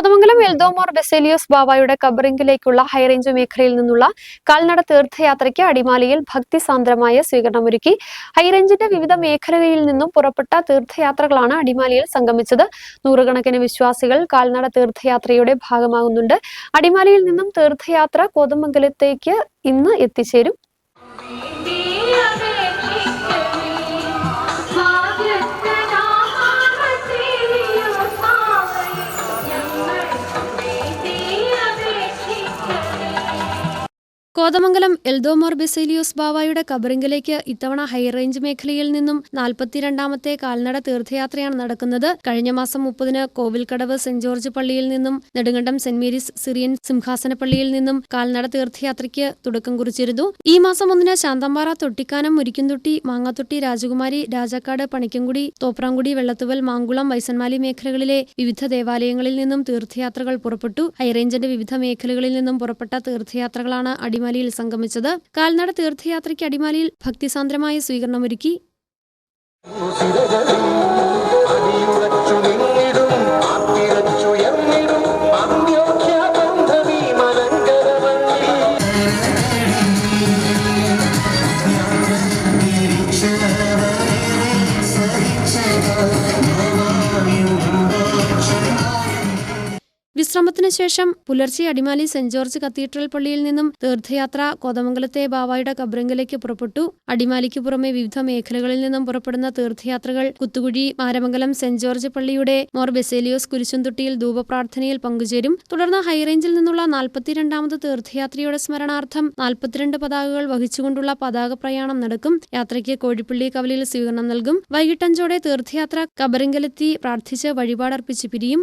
കോതമംഗലം എൽദോമോർ ബെസേലിയോസ് ബാബായുടെ കബറിംഗിലേക്കുള്ള ഹൈറേഞ്ച് മേഖലയിൽ നിന്നുള്ള കാൽനട തീർത്ഥയാത്രയ്ക്ക് അടിമാലിയിൽ ഭക്തിസാന്ദ്രമായ സ്വീകരണമൊരുക്കി ഹൈറേഞ്ചിന്റെ വിവിധ മേഖലകളിൽ നിന്നും പുറപ്പെട്ട തീർത്ഥയാത്രകളാണ് അടിമാലിയിൽ സംഗമിച്ചത്. നൂറുകണക്കിന് വിശ്വാസികൾ കാൽനട തീർത്ഥയാത്രയുടെ ഭാഗമാകുന്നുണ്ട്. അടിമാലിയിൽ നിന്നും തീർത്ഥയാത്ര കോതമംഗലത്തേക്ക് ഇന്ന് എത്തിച്ചേരും. കോതമംഗലം എൽദോമോർ ബെസേലിയോസ് ബാവായുടെ കബറിംഗിലേക്ക് ഇത്തവണ ഹൈറേഞ്ച് മേഖലയിൽ നിന്നും നാൽപ്പത്തിരണ്ടാമത്തെ കാൽനട തീർത്ഥയാത്രയാണ് നടക്കുന്നത്. കഴിഞ്ഞ മാസം മുപ്പതിന് കോവിൽക്കടവ് സെന്റ് ജോർജ് പള്ളിയിൽ നിന്നും നെടുങ്കണ്ടം സെന്റ് മേരീസ് സിറിയൻ സിംഹാസന പള്ളിയിൽ നിന്നും കാൽനട തീർത്ഥയാത്രയ്ക്ക് തുടക്കം കുറിച്ചിരുന്നു. ഈ മാസം ഒന്നിന് ശാന്തമ്പാറ തൊട്ടിക്കാനം മുരിക്കുംതൊട്ടി മാങ്ങാത്തൊട്ടി രാജകുമാരി രാജാക്കാട് പണിക്കൻകുടി തോപ്രാംകുടി വെള്ളത്തുവൽ മാങ്കുളം വൈസന്മാലി മേഖലകളിലെ വിവിധ ദേവാലയങ്ങളിൽ നിന്നും തീർത്ഥയാത്രകൾ പുറപ്പെട്ടു. ഹൈറേഞ്ചിന്റെ വിവിധ മേഖലകളിൽ നിന്നും പുറപ്പെട്ട തീർത്ഥയാത്രകളാണ് അടിമാലിയിൽ സംഗമിച്ചത് കാൽനട തീർത്ഥയാത്രയ്ക്ക് അടിമാലിയിൽ ഭക്തിസാന്ദ്രമായ സ്വീകരണമൊരുക്കി. വിശ്രമത്തിന് ശേഷം പുലർച്ചെ അടിമാലി സെന്റ് ജോർജ് കത്തീഡ്രൽ പള്ളിയിൽ നിന്നും തീർത്ഥയാത്ര കോതമംഗലത്തെ ബാവായുടെ കബ്രങ്കിലേക്ക് പുറപ്പെട്ടു. അടിമാലിക്ക് പുറമെ വിവിധ മേഖലകളിൽ നിന്നും പുറപ്പെടുന്ന തീർത്ഥയാത്രകൾ കുത്തുകുഴി മാരമംഗലം സെന്റ് ജോർജ് പള്ളിയുടെ മോർ ബെസേലിയോസ് കുരിശുംതുട്ടിയിൽ ധൂപപ്രാർത്ഥനയിൽ പങ്കുചേരും. തുടർന്ന് ഹൈറേഞ്ചിൽ നിന്നുള്ള നാൽപ്പത്തിരണ്ടാമത് തീർത്ഥയാത്രയുടെ സ്മരണാർത്ഥം നാൽപ്പത്തിരണ്ട് പതാകകൾ വഹിച്ചുകൊണ്ടുള്ള പതാക പ്രയാണം നടക്കും. യാത്രയ്ക്ക് കോഴിപ്പള്ളി കവലയിൽ സ്വീകരണം നൽകും. വൈകിട്ടഞ്ചോടെ തീർത്ഥയാത്ര കബറിങ്കലെത്തി പ്രാർത്ഥിച്ച് വഴിപാടർപ്പിച്ച് പിരിയും.